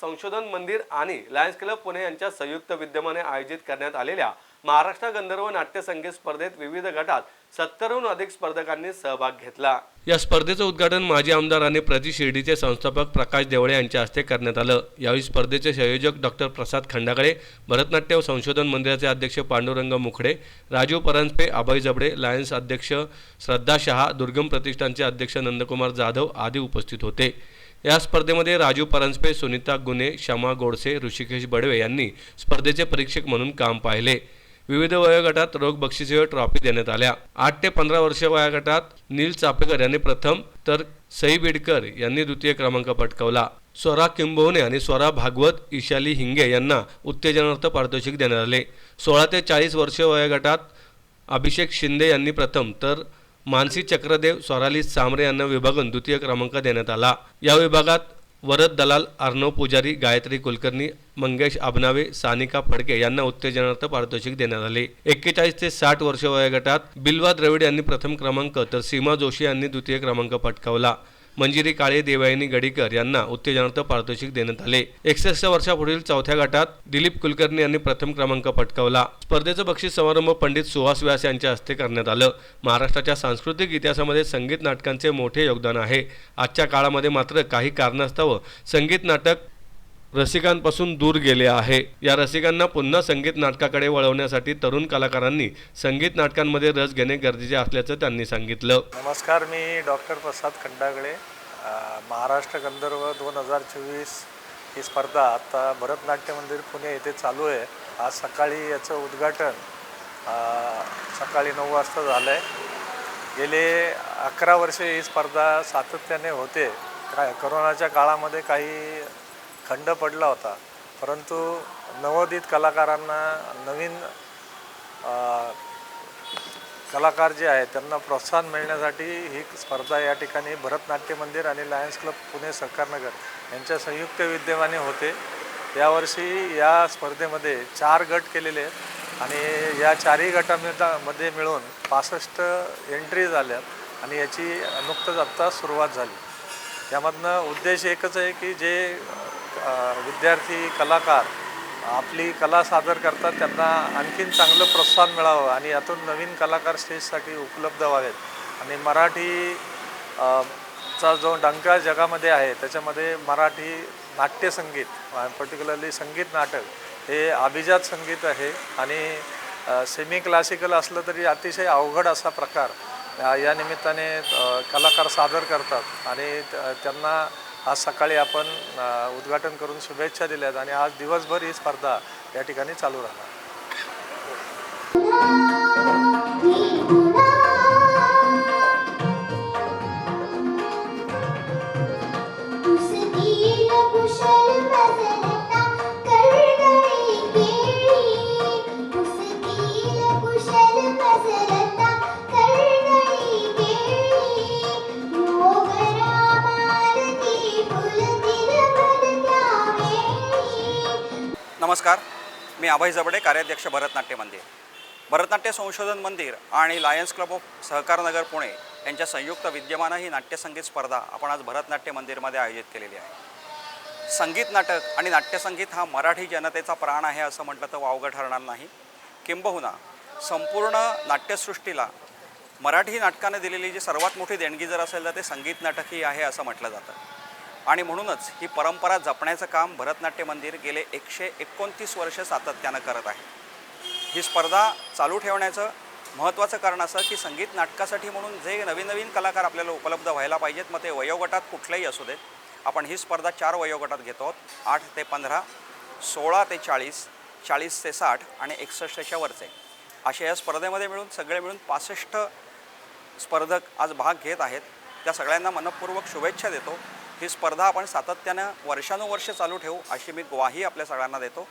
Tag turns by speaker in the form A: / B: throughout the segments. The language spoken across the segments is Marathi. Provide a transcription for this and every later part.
A: संशोधन मंदिर आणि लायन्स क्लब पुणे यांच्या संयुक्त विद्यमाने आयोजित करण्यात आलेल्या महाराष्ट्र गंधर्व नाट्य संगीत स्पर्धेत विविध गटात सत्तरहून अधिक स्पर्धकांनी सहभाग घेतला. या स्पर्धेचं उद्घाटन माजी आमदार आणि प्रति शिर्डीचे संस्थापक प्रकाश देवळे यांच्या हस्ते करण्यात आलं. यावेळी स्पर्धेचे संयोजक डॉक्टर प्रसाद खंडागळे भरतनाट्य संशोधन मंदिराचे अध्यक्ष पांडुरंग मुखडे राजीव परांजपे अभय जबडे लायन्स अध्यक्ष श्रद्धा शहा दुर्गम प्रतिष्ठानचे अध्यक्ष नंदकुमार जाधव आदी उपस्थित होते. या स्पर्धेमध्ये राजू परांजपे सुनीता गुन्हे शमा गोडसे ऋषिकेश बडवे यांनी स्पर्धेचे परीक्षक म्हणून काम पाहिले. विविध वयोगटात रोख बक्षिसे ट्रॉफी देण्यात आल्या. आठ ते पंधरा वर्ष वयोगटात नील चापेकर यांनी प्रथम तर सई बिडकर यांनी द्वितीय क्रमांक पटकावला. स्वरा किंबहुने आणि स्वरा भागवत ईशाली हिंगे यांना उत्तेजनार्थ पारितोषिक देण्यात आले. सोळा ते चाळीस वर्ष वयोगटात अभिषेक शिंदे यांनी प्रथम तर मानसी चक्रदेव स्वराली सामरे यांना विभागून द्वितीय क्रमांक देण्यात आला. या विभागात वरद दलाल अर्णव पुजारी गायत्री कुलकर्णी मंगेश अबनावे सानिका फडके यांना उत्तेजनार्थ पारितोषिक देण्यात आले. एक्केचाळीस ते साठ वर्ष वयोगटात बिल्वा द्रविड यांनी प्रथम क्रमांक तर सीमा जोशी यांनी द्वितीय क्रमांक पटकावला. मंजिरी काळे देवायनी गडीकर यांना उत्तेजनार्थ पारितोषिक देण्यात आले. एकसष्ट वर्षापुढील चौथ्या गटात दिलीप कुलकर्णी यांनी प्रथम क्रमांक पटकावला. स्पर्धेचं बक्षीस समारंभ पंडित सुहास व्यास यांच्या हस्ते करण्यात आलं. महाराष्ट्राच्या सांस्कृतिक इतिहासामध्ये संगीत नाटकांचे मोठे योगदान आहे. आजच्या काळामध्ये मात्र काही कारणास्तव संगीत नाटक रसिकांपासून दूर गेले आहे. या रसिकांना पुन्हा संगीत नाटकाकडे वळवण्यासाठी तरुण कलाकारांनी संगीत नाटकांमध्ये रस घेणे गरजेचे असल्याचं त्यांनी सांगितलं.
B: नमस्कार मी डॉक्टर प्रसाद खंडागळे. महाराष्ट्र गंधर्व दोन हजार चोवीस ही स्पर्धा आता भरतनाट्य मंदिर पुणे येथे चालू आहे. आज सकाळी याचं उद्घाटन सकाळी नऊ वाजता झालं आहे गेले अकरा वर्षे ही स्पर्धा सातत्याने होते. काय करोनाच्या काळामध्ये काही खंड पडला होता. परंतु नवोदित कलाकारांना नवीन कलाकार जे आहेत त्यांना प्रोत्साहन मिळण्यासाठी ही स्पर्धा या ठिकाणी भरतनाट्य मंदिर आणि लायन्स क्लब पुणे सहकारनगर यांच्या संयुक्त विद्यमाने होते. यावर्षी या स्पर्धेमध्ये चार गट केलेले आहेत आणि या चारही गटामध्ये मिळून पासष्ट एंट्री झाल्यात आणि याची नुकतंच आत्ता सुरुवात झाली. त्यामधनं उद्देश एकच आहे की जे विद्यार्थी कलाकार आपली कला सादर करतात त्यांना आणखीन चांगलं प्रोत्साहन मिळावं आणि यातून नवीन कलाकार स्टेजसाठी उपलब्ध व्हावेत. आणि मराठी चा जो डंका जगामध्ये आहे त्याच्यामध्ये मराठी नाट्यसंगीत पर्टिक्युलरली संगीत नाटक हे अभिजात संगीत आहे आणि सेमी क्लासिकल असलं तरी अतिशय अवघड असा प्रकार या निमित्ताने कलाकार सादर करतात आणि त्यांना आज सकाळी आपण उद्घाटन करून शुभेच्छा दिल्यात आणि आज दिवसभर ही स्पर्धा या ठिकाणी चालू राहणार.
C: उसकी
D: नमस्कार. मी अभय जबडे कार्याध्यक्ष भरतनाट्य मंदिर. भरतनाट्य संशोधन मंदिर आणि Lions club of Sahakarnagar Pune यांच्या संयुक्त विद्यमानं ही नाट्यसंगीत स्पर्धा आपण आज भरतनाट्य मंदिरमध्ये आयोजित केलेली आहे. संगीत नाटक आणि नाट्यसंगीत हा मराठी जनतेचा प्राण आहे असं म्हटलं तर वावगं ठरणार नाही. किंबहुना संपूर्ण नाट्यसृष्टीला मराठी नाटकाने दिलेली जी सर्वात मोठी देणगी जर असेल तर ते संगीत नाटकही आहे असं म्हटलं जातं. आणि म्हणूनच ही परंपरा जपण्याचं काम भरतनाट्य मंदिर गेले एकशे एकोणतीस वर्ष सातत्यानं करत आहे. ही स्पर्धा चालू ठेवण्याचं महत्त्वाचं कारण असं की संगीत नाटकासाठी म्हणून जे नवीन नवीन कलाकार आपल्याला उपलब्ध व्हायला पाहिजेत मग ते वयोगटात कुठलेही असू देत. आपण ही स्पर्धा चार वयोगटात घेतो आहोत. आठ ते पंधरा सोळा ते चाळीस चाळीस ते साठ आणि एकसष्टच्या वरचे. अशा या स्पर्धेमध्ये मिळून सगळे मिळून पासष्ट स्पर्धक आज भाग घेत आहेत. त्या सगळ्यांना मनपूर्वक शुभेच्छा देतो. ही स्पर्धा आपण सातत्यानं वर्षानुवर्ष चालू ठेवू अशी मी ग्वाही आपल्या सगळ्यांना देतो.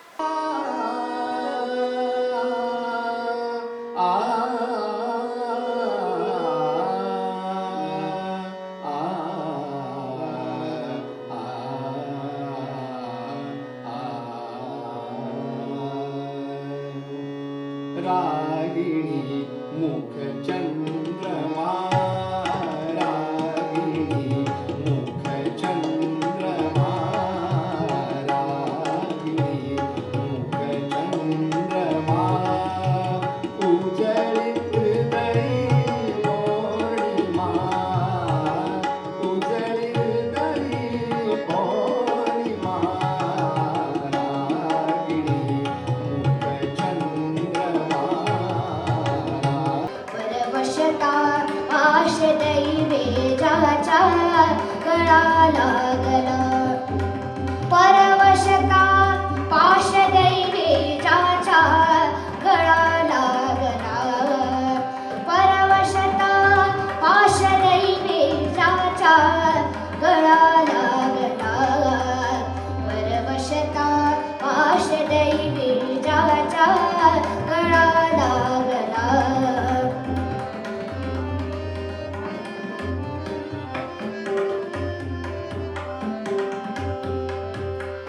E: रागिणी मुखचन्द्रमा
F: आशदैवेजाचा कळा लागला.